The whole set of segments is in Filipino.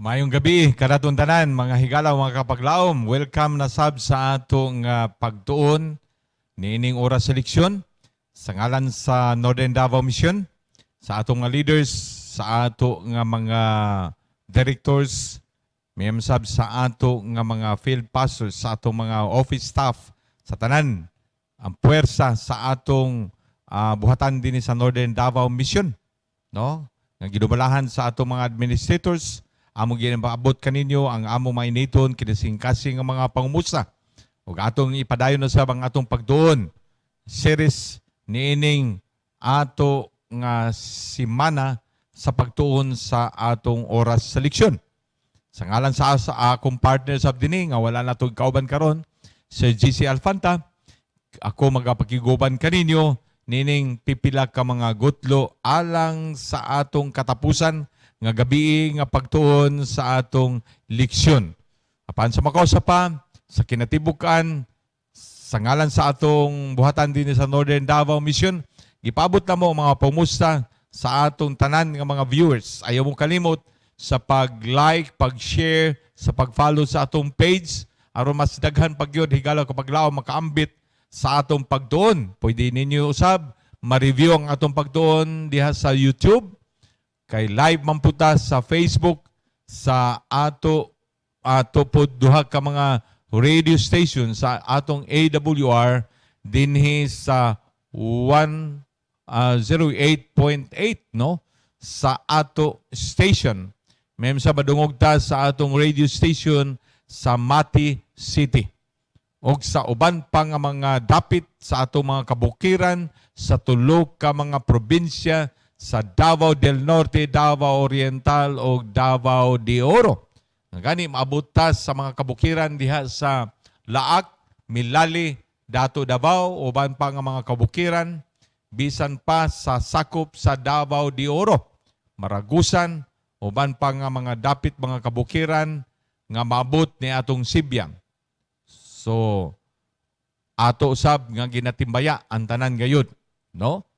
Mayong gabi, karatong tanan, mga higalaw, mga kapaglaom. Welcome na sab sa atong uh, pagtuon niining oras sa leksyon sa ngalan sa Northern Davao Mission, sa atong nga leaders, sa ato nga mga directors, mayam sab sa ato nga mga field pastors, sa atong mga office staff, sa tanan, ang puwersa sa atong ah, buhatan din sa Northern Davao Mission, no? Nga ginubalahan sa atong mga administrators, amo ginabaabot kaninyo ang amo mainiton kinasing-kasing nga mga pangumusa. Ug atong ipadayon na sa ang atong pagduon series niining ato nga simana sa pagtuon sa atong oras sa leksyon. Sa ngalan sa, sa akong partner sa dini nga wala na tong kauban karon Sir GC Alfanta, ako magapakiguban kaninyo nining pipila ka mga gutlo alang sa atong katapusan nga gabi nga pagtuon sa atong leksyon. Apan sa makausa pa sa kinatibukan sa ngalan sa atong buhatan din sa Northern Davao Mission, gipabot na mo mga pumusta sa atong tanan nga mga viewers. Ayaw mo kalimot sa pag-like, pag-share, sa pag-follow sa atong page aron mas daghan pag yun higalaw kapag lao makaambit sa atong pagtuon. Pwede ninyo usab ma-review ang atong pagtuon diha sa YouTube kay live man puta sa Facebook sa ato ato pod duha ka mga radio station sa atong AWR dinhi sa 1 ah, 08.8 no sa ato station. Mem sa madungog ta sa atong radio station sa Mati City. O sa uban pa nga mga dapit sa atong mga kabukiran sa tulo ka mga probinsya sa Davao del Norte, Davao Oriental o Davao de Oro. Gani maabot sa mga kabukiran diha sa Laak, Milali, Dato Davao, uban pa nga mga kabukiran bisan pa sa sakop sa Davao de Oro, Maragusan, uban pa nga mga dapit mga kabukiran nga maabot ni atong Sibyang. So ato usab nga ginatimbaya ang tanan gayud, no?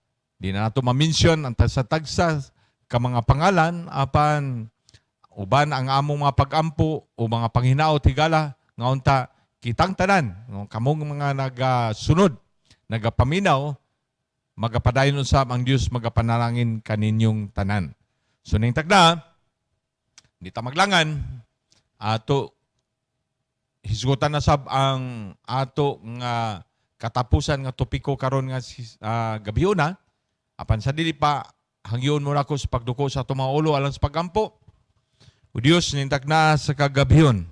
Di na nato ma-mention ang tagsa-tagsa ka mga pangalan apan uban ang among mga pagampo o mga panghinaot higala nga unta kitang tanan kamong mga nagasunod nagapaminaw magapadayon usab ang Dios magapanalangin kaninyong tanan. So ning tagda di ta maglangan ato hisgutan na sab ang ato nga katapusan nga topiko karon nga sis- ah, gabihuna apan sa dili pa hangyon mo na ako sa pagduko sa atong mga ulo alang sa pagampo. O Dios nintak na sa kagabihon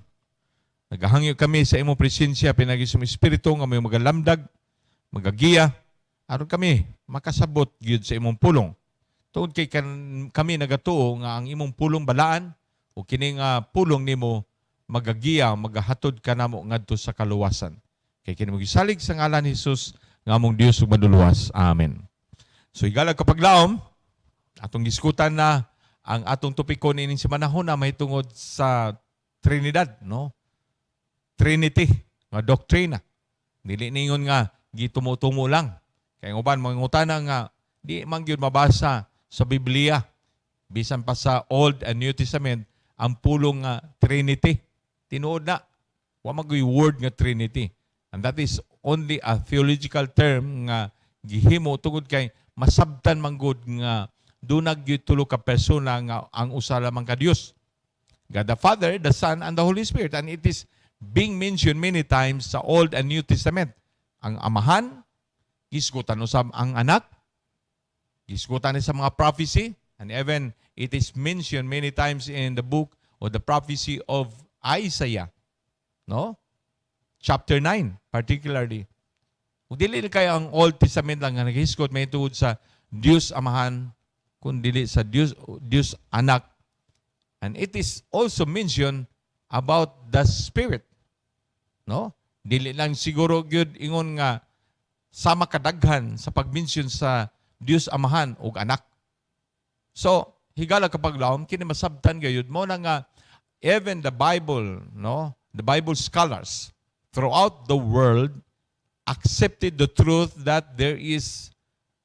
nagahangyo kami sa imong presensya pinagi sa imong espiritu nga may magalamdag magagiya. Aron kami makasabot gyud sa imong pulong. Tungod kay kan, kami nagatuo nga ang imong pulong balaan o kini nga pulong nimo magagiya magahatod ka namo ngadto sa kaluwasan. Kay kini mo gisalig sa ngalan ni Jesus nga among Dios ug amen so igalag kapag laom atong diskutan na ang atong topiko nining semanahon na may tungod sa Trinidad no? Trinity nga doktrina. Dili ningon nga gitumutumo lang. Kay uban mangutana nga di man gyud mabasa sa Biblia. Bisan pa sa Old and New Testament ang pulong nga Trinity. Tinuod na. Wa magoy word nga Trinity. And that is only a theological term nga gihimo tungod kay masabtan man gud nga dunag tulo ka persona nga ang usa lamang ka Dios God the Father, the Son, and the Holy Spirit. And it is being mentioned many times sa Old and New Testament. Ang amahan, gisgutan usab ang anak, gisgutan sa mga prophecy, and even it is mentioned many times in the book or the prophecy of Isaiah. No? Chapter 9, particularly. Kung dili kaya ang Old Testament lang nga naghisgot may tuod sa Dios Amahan, kung dili sa Dios, Dios Anak, And it is also mentioned about the Spirit. No? Dili lang siguro gyud ingon nga sama kadaghan sa pag-mention sa Dios Amahan ug Anak. So, higala kapag laom kini masabtan gayud mo na nga even the Bible, no? The Bible scholars throughout the world accepted the truth that there is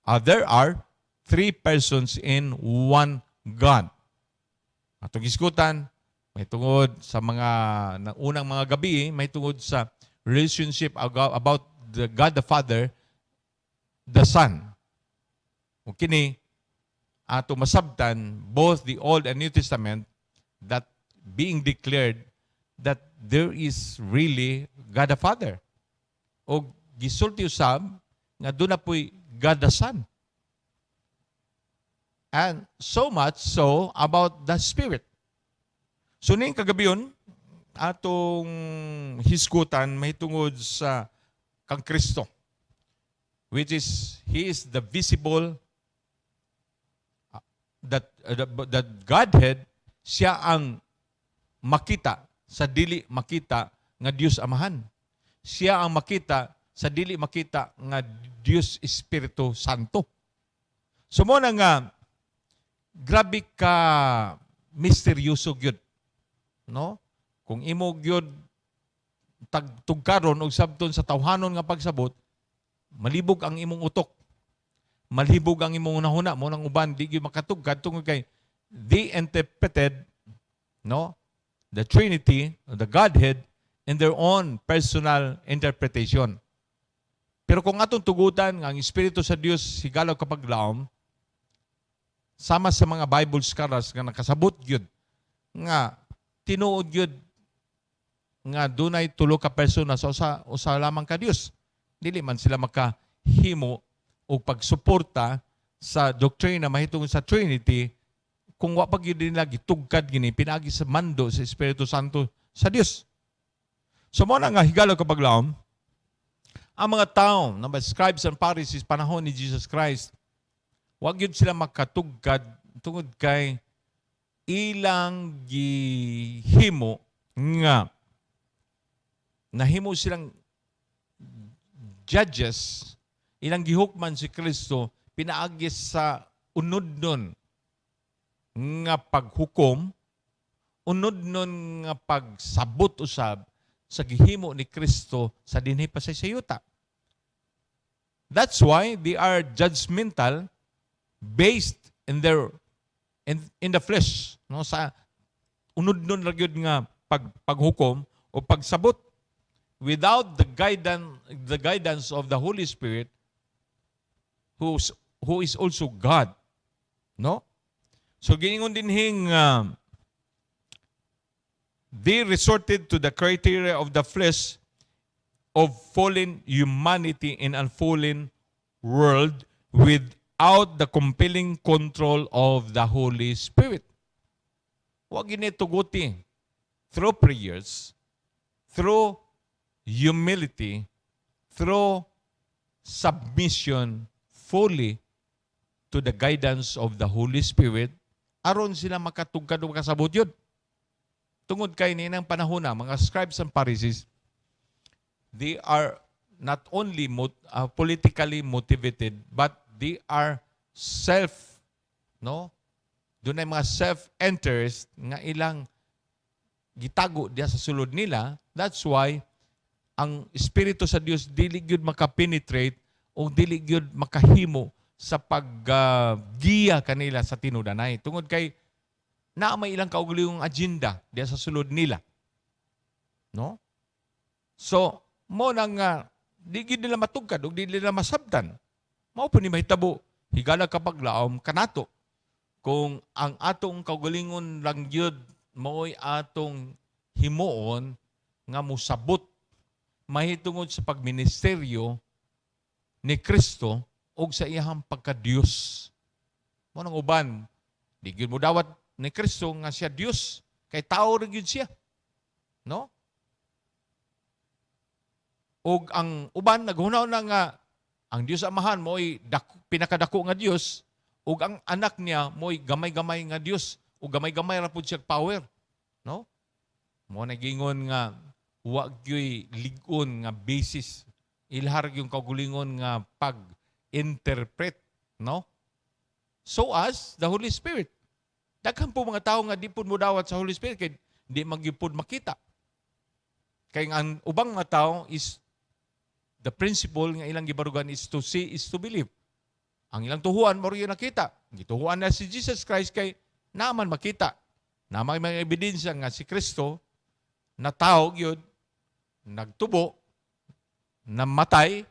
uh, there are three persons in one God. Atong iskutan, May tungod sa mga na unang mga gabi, may tungod sa relationship about the God the Father, the Son. O kini ato masabtan both the Old and New Testament that being declared that there is really God the Father. O gisulti usab nga doon na po'y Son. And so much so about the Spirit. So ning kagabi yun, atong hisgutan may tungod sa kang Kristo which is he is the visible uh, that uh, that Godhead siya ang makita sa dili makita nga Dios Amahan. Siya ang makita sa dili makita nga Dios Espiritu Santo. So mo na nga grabe ka misteryoso gyud. No? Kung imo gyud tagtugkaron og sabton sa tawhanon nga pagsabot, malibog ang imong utok. Malibog ang imong unahuna mo nang uban di gyud makatugkad tungod kay they interpreted no the Trinity, the Godhead in their own personal interpretation. Pero kung atong tugutan ang Espiritu sa Dios higalaw kapag laom, sama sa mga Bible scholars nga nakasabot gyud nga tinuod gyud nga dunay tulo ka persona sa usa, usa lamang ka Dios. Dili man sila makahimo og pagsuporta sa doktrina mahitungod sa Trinity kung wa pa gyud nila gitugkad gini pinagi sa mando sa Espiritu Santo sa Dios. So mo na nga higalaw kapag laom, ang mga tao na mga scribes and Pharisees panahon ni Jesus Christ, wag yun sila makatugkad tungod kay ilang gihimo nga. Nahimo silang judges ilang gihukman si Kristo pinaagis sa unod nun nga paghukom unod nun nga pagsabot usab sa gihimo ni Kristo sa dinhi pa sa sayuta. That's why they are judgmental based in their in, in the flesh no? Sa unod nun ra gyud nga pag paghukom o pagsabot. Without the guidance the guidance of the Holy Spirit who's who is also God no? So giningon dinhing uh, they resorted to the criteria of the flesh of fallen humanity in a fallen world without the compelling control of the Holy Spirit. Huwag ginituguti through prayers, through humility, through submission fully to the guidance of the Holy Spirit, aron sila makatugkad o makasabot yun. Tungod kay ninang panahon na, mga scribes and Pharisees, they are not only mot- uh, politically motivated, but they are self, no? Doon ay mga self-interest nga ilang gitago diya sa sulod nila. That's why ang Espiritu sa Dios dili gyud makapenetrate o dili gyud makahimo sa paggiya kanila sa tinudanay. Tungod kay na may ilang kaugalingong agenda diya sa sulod nila. No? So, mo nang nga di gid nila matugkad ug di nila masabtan. Mao po ni mahitabo higala kapag laom kanato kung ang atong kaugalingon lang gyud maoy atong himuon nga musabot mahitungod sa pagministeryo ni Kristo ug sa iyang pagka-Dios. Mo nang uban, di gyud mo dawat ni Kristo nga siya Dios kay tao ra gyud siya. No? ug ang uban naghunaw na nga ang Dios Amahan mo'y dako, pinakadako nga Dios ug ang anak niya mo'y gamay-gamay nga Dios ug gamay-gamay ra pud siya power. No? Mo nagingon nga wa gyoy ligon nga basis. Ilhar yung kagulingon nga pag interpret no? So as the Holy Spirit daghan po mga tao nga di pud mo dawat sa Holy Spirit kay di magyupod makita kay ang ubang mga tao is the principle nga ilang gibarugan is to see is to believe. Ang ilang tuhuan mo rin nakita. Gituhuan na si Jesus Christ kay naman makita. na may mga ebidensya nga si Kristo na tao gyud nagtubo namatay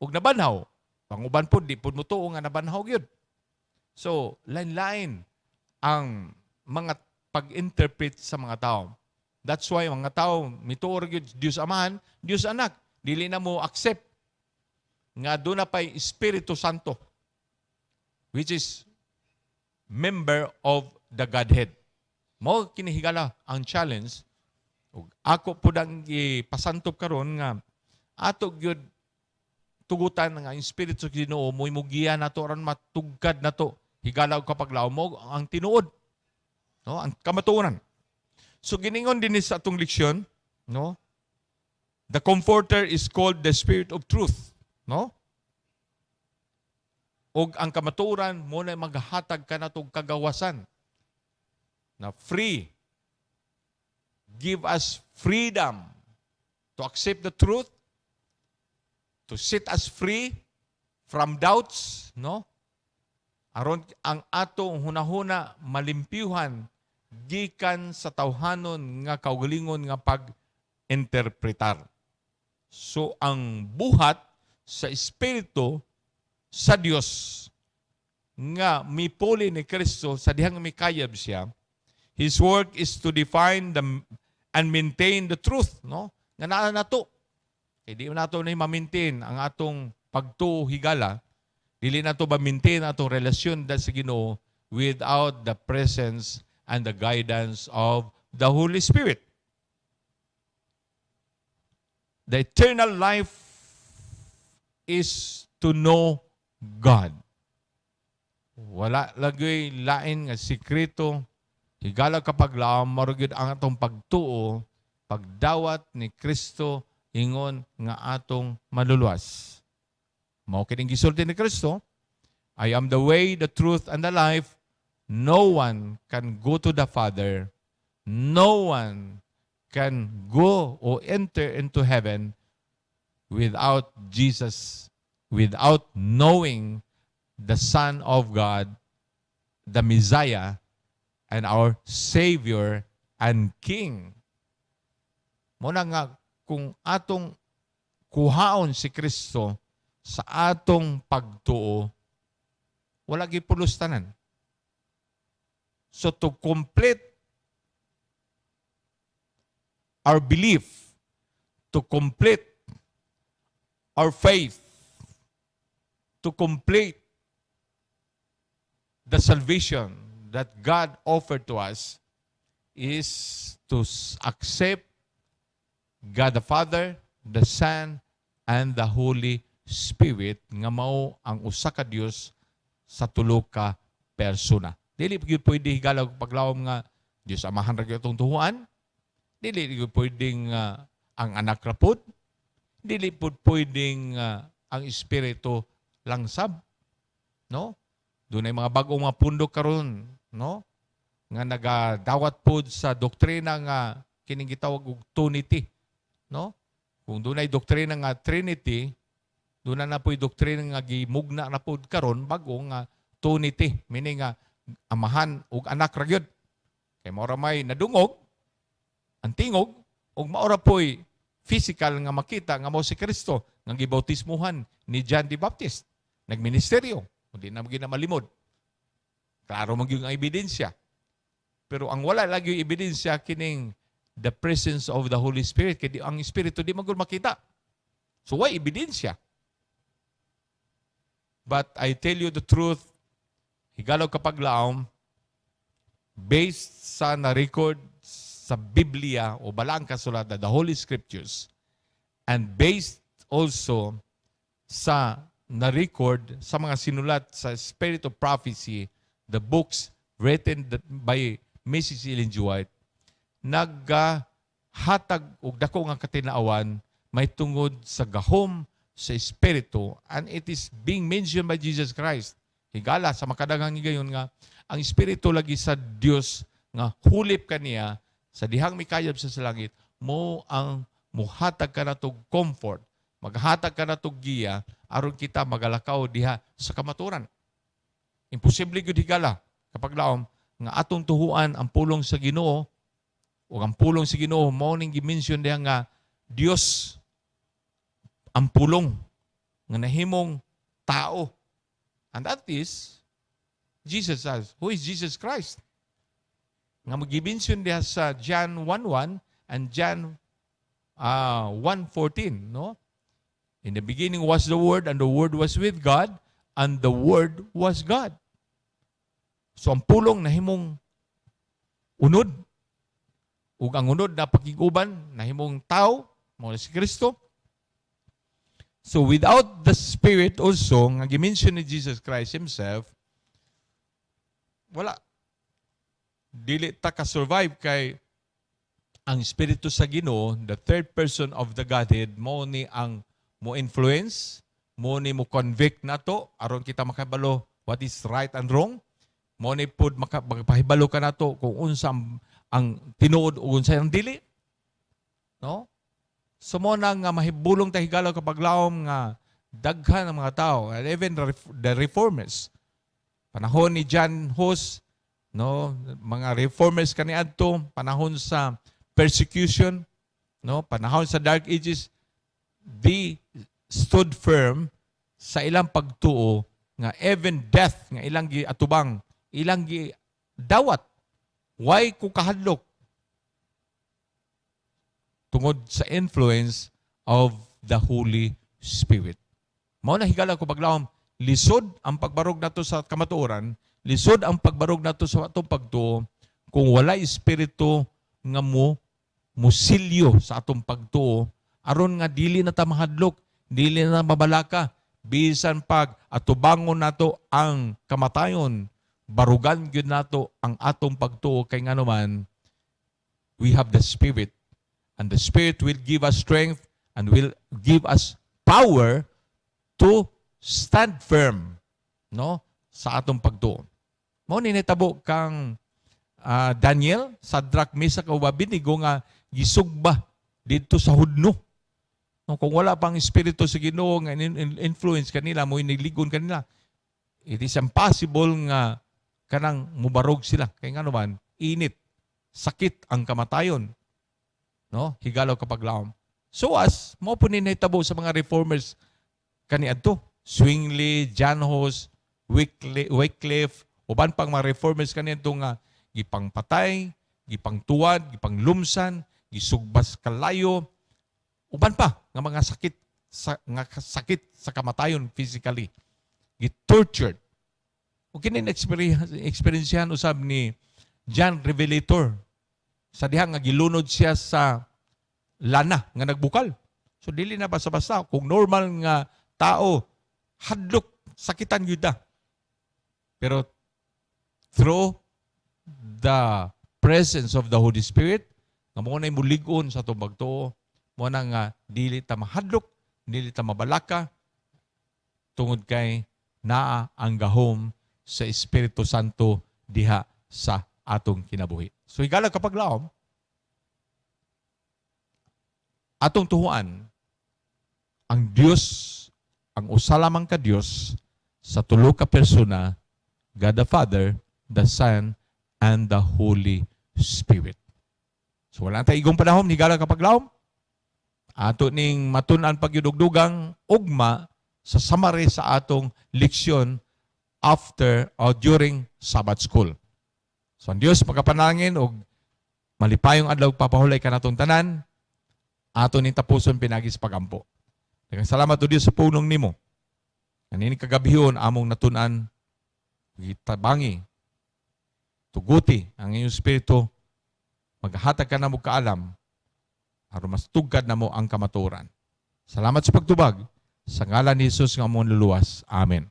ug nabanhaw panguban pod di pod mo nga nabanhaw gyud so lain-lain ang mga pag-interpret sa mga tao that's why mga tao mituor Dios Amahan Dios Anak dili na mo accept nga doon na pa'y Espiritu Santo which is member of the Godhead. Mo kinihigala ang challenge ug ako po dang ipasantop karon nga ato gyud tugutan nga ang espiritu sa Ginoo mo mugiya nato aron matugkad nato higala og kapaglaom mo ang tinuod no? Ang kamatuoran so giningon din sa atong leksyon no? The comforter is called the spirit of truth no? Ug ang kamatuoran mo na maghatag ka na tong kagawasan na free. Give us freedom to accept the truth to set us free from doubts no aron ang atong hunahuna malimpyuhan gikan sa tawhanon nga kaugalingon nga pag-interpretar. So ang buhat sa espiritu sa Dios nga mipuli ni Kristo sa dihang mikayab siya his work is to define the and maintain the truth no? Nga naa nato. Kay di nato na ma-maintain ang atong pagtuo dili nato ba maintain atong relasyon da sa Ginoo without the presence and the guidance of the Holy Spirit the eternal life is to know God. Wala lagi lain nga sikreto higala kapag laom marugid ang atong pagtuo pagdawat ni Kristo ingon nga atong maluluwas. Mao kining gisulti ni Kristo, I am the way, the truth and the life. No one can go to the Father. No one can go or enter into heaven without Jesus without knowing the Son of God, the Messiah, and our Savior and King. Muna nga, kung atong kuhaon si Kristo sa atong pagtuo, wala gipulustanan. So to complete our belief, to complete our faith, to complete the salvation that God offered to us is to accept God the Father, the Son, and the Holy Spirit nga mao ang usa ka Dios sa tulo ka persona. Dili gyud pwede higala og paglawom nga Dios amahan ra gyud itong tuhuan. Dili gyud pwedeng ah, ang anak ra pod. Dili pod pwedeng ah, ang espiritu langsab. No? Doon ay mga bagong mga pundok karon, no? Nga nagadawat pod sa doktrina nga kining gitawag og Trinity, no? Kung doon ay doktrina nga Trinity, doon na na po'y doktrina nga gimugna na pod karon bago nga Trinity, meaning nga amahan ug anak ra gyud. Kay maura may nadungog ang tingog ug maura po'y physical nga makita nga mao si Kristo nga gibautismuhan ni John the Baptist nagministeryo. Hindi na maging malimod. Klaro magyung ang ebidensya. Pero ang wala lagi yung ebidensya kining the presence of the Holy Spirit. Kaya di- ang Espiritu di magul makita. So why ebidensya? But I tell you the truth, higalaw kapag laom, based sa na-record sa Biblia o balang kasulatan, the Holy Scriptures, and based also sa na-record sa mga sinulat sa Spirit of Prophecy, the books written by Mrs. Ellen G. White, naghatag og dako nga katinaawan may tungod sa gahom sa Espiritu and it is being mentioned by Jesus Christ. Higala sa makadaghang higayon nga ang Espiritu lagi sa Dios nga hulip kaniya sa dihang mikayab sa langit mo ang muhatag ka na comfort maghatag ka na giya aron kita magalakaw diha sa kamaturan. Imposible gyud higala kapag laom nga atong tuhuan ang pulong sa Ginoo o ang pulong sa Ginoo mao ning gi-mention diha nga Dios ang pulong nga nahimong tao. And that is Jesus says, who is Jesus Christ? Nga mag-mention diha sa John 1:1 and John uh, 1:14, no? In the beginning was the Word, and the Word was with God, and the Word was God. So ang pulong nahimong unod ug ang unod na pakiguban nahimong tao mo si Kristo. So without the Spirit also nga gimension ni Jesus Christ himself wala. Dili ta ka survive kay ang espiritu sa Ginoo the third person of the Godhead mo ni ang mo influence mo ni mo convict nato aron kita makabalo what is right and wrong mo ni pud maka- magpahibalo ka nato kung unsa ang- ang tinuod ug unsa ang dili. No so mo na nga mahibulong ta higalaw kapag laom nga daghan ang mga tao. And even the reformers. Panahon ni John Hus no? Mga reformers kaniadto panahon sa persecution no? Panahon sa dark ages they stood firm sa ilang pagtuo nga even death nga ilang giatubang ilang gi dawat. Why ko kahadlok tungod sa influence of the Holy Spirit. Mao na higala ko paglawom lisod ang pagbarog nato sa kamatuoran, lisod ang pagbarog nato sa atong pagtuo kung wala espiritu nga mo musilyo sa atong pagtuo aron nga dili na ta mahadlok, dili na mabalaka bisan pag atubangon nato ang kamatayon barugan gyud nato ang atong pagtuo kay nganuman we have the spirit and the spirit will give us strength and will give us power to stand firm no sa atong pagtuo mao ni nitabo kang ah, Daniel Sadrak Mesak ug Abednego nga gisugba didto sa hudno. No kung wala pang espiritu sa Ginoo nga in- in- influence kanila mo iniligon kanila it is impossible nga kanang mubarog sila. Kay nga naman init sakit ang kamatayon no? Higalaw kapag laom. So as mo po ni nahitabo sa mga reformers kaniadto Zwingli, John Hus, Wycliffe, uban pang mga reformers kaniadto nga gipangpatay, gipangtuwad, gipanglumsan, gisugbas kalayo. Uban pa nga mga sakit sa, nga sakit sa kamatayon physically. Gi-tortured. O kini experience usab ni John Revelator sa diha nga gilunod siya sa lana nga nagbukal. So dili na basta-basta kung normal nga tao hadlok sakitan gyud. Pero through the presence of the Holy Spirit nga mo na mulig-on sa atong pagtuo mo na nga dili ta mahadlok, dili ta mabalaka tungod kay naa ang gahom sa Espiritu Santo diha sa atong kinabuhi. So higala kapag laom, atong tuhuan, ang Dios, ang usa lamang ka Dios sa tulo ka persona, God the Father, the Son, and the Holy Spirit. So wala tayo igong panahon, higala kapag laom, ato ning matunan pagyudugdugang ugma sa summary sa atong leksyon after or during Sabbath school. So ang Dios magapanangin og malipayong adlaw papahulay ka natong tanan ato ning tapuson pinagis pagampo. Daghang salamat o Dios sa punong nimo. Kanini kagabihon among natunan gitabangi tuguti ang iyong espiritu maghatag ka na mo kaalam aron mas tugkad na mo ang kamaturan. Salamat sa pagtubag. Sa ngalan ni Jesus nga among luluwas. Amen.